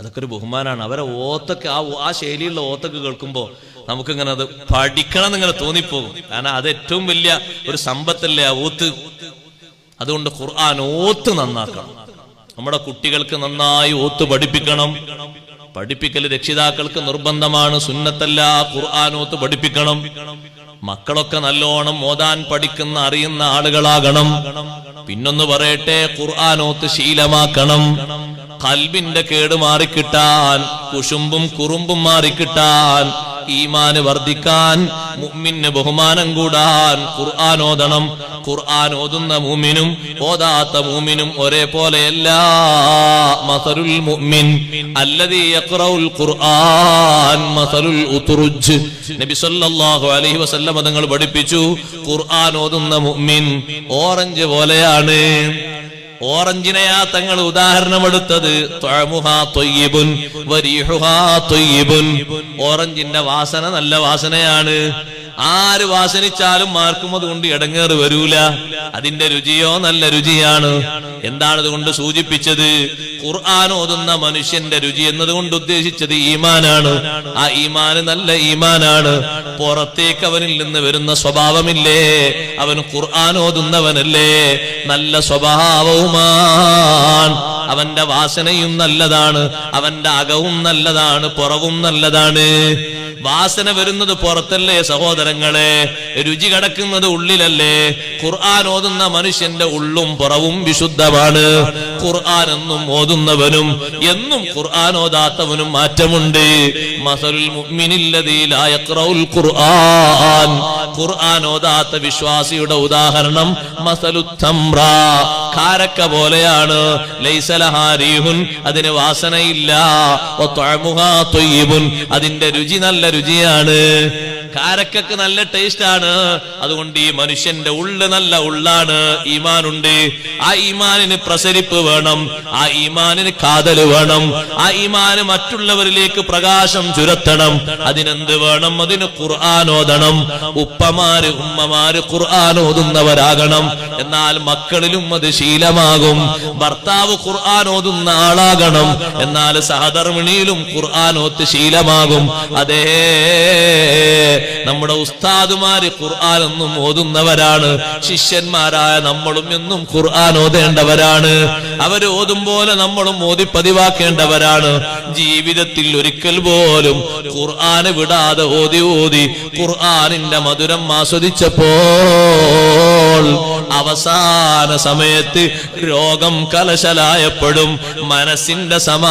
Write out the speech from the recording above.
അതൊക്കെ ഒരു ബഹുമാനാണ്. അവരെ ഓത്തൊക്കെ ആ ആ ശൈലിയുള്ള ഓത്തൊക്കെ കേൾക്കുമ്പോൾ നമുക്കിങ്ങനെ അത് പഠിക്കണം എന്നിങ്ങനെ തോന്നിപ്പോകും. കാരണം അത് ഏറ്റവും വലിയ ഒരു സമ്പത്തല്ലേ ആ ഓത്ത്? അതുകൊണ്ട് ഖുർആൻ ഓത്ത് നന്നാക്കണം. നമ്മുടെ കുട്ടികൾക്ക് നന്നായി ഓത്ത് പഠിപ്പിക്കണം. പഠിപ്പിക്കൽ രക്ഷിതാക്കൾക്ക് നിർബന്ധമാണ്. സുന്നത്തല്ല ഖുർആൻ ഓത്ത് പഠിപ്പിക്കണം. മക്കളൊക്കെ നല്ലോണം ഓതാൻ പഠിക്കുന്ന അറിയുന്ന ആളുകളാകണം. പിന്നൊന്ന് പറയട്ടെ ഖുർആൻ ഓത്ത് ശീലമാക്കണം. കൽബിന്റെ കേട് മാറിക്കിട്ടാൻ കുശുമ്പും കുറുമ്പും മാറിക്കിട്ടാൻ ഈമാന് വർദ്ധിക്കാൻ മുമ്മിന് ബഹുമാനം കൂടാൻ ഖുർആൻ ഓതണം. ഖുർആൻ ഓതുന്ന മൂമിനും ഓതാത്ത മൂമിനും ഒരേപോലെയല്ല. മസലുൽ മുഅ്മിൻ അല്ലദീ യഖറഉൽ ഖുർആൻ മസലുൽ ഉത്റുജ് നബി സല്ലല്ലാഹു അലൈഹി പഠിപ്പിച്ചു. ഖുർആൻ ഓതുന്ന മുഅ്മിൻ ഓറഞ്ച് പോലെയാണ്. ഓറഞ്ചിനെയാ തങ്ങൾ ഉദാഹരണമെടുത്തത്. ഓറഞ്ചിന്റെ വാസന നല്ല വാസനയാണ്. ആര് വാസനിച്ചാലും ആർക്കും അതുകൊണ്ട് ഇടങ്ങേറ് വരൂല. അതിന്റെ രുചിയോ നല്ല രുചിയാണ്. എന്താണ് ഇതുകൊണ്ട് സൂചിപ്പിച്ചത്? ഖുർആൻ ഓതുന്ന മനുഷ്യന്റെ രുചി എന്നതുകൊണ്ട് ഉദ്ദേശിച്ചത് ഈമാനാണ്. ആ ഈമാന് നല്ല ഈമാനാണ്. പുറത്തേക്ക് അവനിൽ നിന്ന് വരുന്ന സ്വഭാവമില്ലേ? അവൻ ഖുർആൻ ഓതുന്നവനല്ലേ? നല്ല സ്വഭാവവുമാണ്. അവന്റെ വാസനയും നല്ലതാണ് അവന്റെ അകവും നല്ലതാണ് പുറവും നല്ലതാണ്. വാസന വരുന്നത് പുറത്തല്ലേ സഹോദരങ്ങളെ? രുചി കടക്കുന്നത് ഉള്ളിലല്ലേ? ഖുർആൻ ഓതുന്ന മനുഷ്യന്റെ ഉള്ളും പുറവും വിശുദ്ധമാണ്. ഖുർആൻ എന്നും ഓതുന്നവനും എന്നും ഖുർആൻ ഓതാത്തവനും മാറ്റമുണ്ട്. മസലുൽ ഖുർആൻ. ഖുർആൻ ഓതാത്ത വിശ്വാസിയുടെ ഉദാഹരണം മസലു തംറ കാരക്ക പോലെയാണ്. അതിന് വാസനയില്ല. അതിന്റെ രുചി നല്ല രുചിയാണ്. കാരക്കക്ക് നല്ല ടേസ്റ്റ് ആണ് അതുകൊണ്ട് ഈ മനുഷ്യന്റെ ഉള്ള് നല്ല ഉള്ളാണ്. ഈമാനുണ്ട്. ആ ഈമാനിന് പ്രസരിപ്പ് വേണം. ആ ഈമാനിന് കാതൽ വേണം. ആ ഈമാന് മറ്റുള്ളവരിലേക്ക് പ്രകാശം ചുരത്തണം. അതിനെന്ത് വേണം? അതിന് ഖുർആൻ ഓതണം. ഉപ്പമാര് ഉമ്മമാര് ഖുർആൻ ഓതുന്നവരാകണം. എന്നാൽ മക്കളിലും അത് ശീലമാകും. ഭർത്താവ് ഖുർആൻ ഓതുന്ന ആളാകണം. എന്നാൽ സഹധർമ്മിണിയിലും ഖുർആൻ ഓത്ത് ശീലമാകും. അതേ നമ്മുടെ ഉസ്താദുമാര് ഖുർആൻ എന്നും ഓതുന്നവരാണ്. ശിഷ്യന്മാരായ നമ്മളും എന്നും ഖുർആൻ ഓതേണ്ടവരാണ്. അവർ ഓതും പോലെ നമ്മളും ഓതി പതിവാക്കേണ്ടവരാണ്. ജീവിതത്തിൽ ഒരിക്കൽ പോലും ഖുർആന് വിടാതെ ഓതി ഓതി ഖുർആനിന്റെ മധുരം ആസ്വദിച്ചപ്പോൾ അവസാന സമയത്ത് രോഗം കലശലായപ്പോഴും മനസ്സിന്റെ സമാ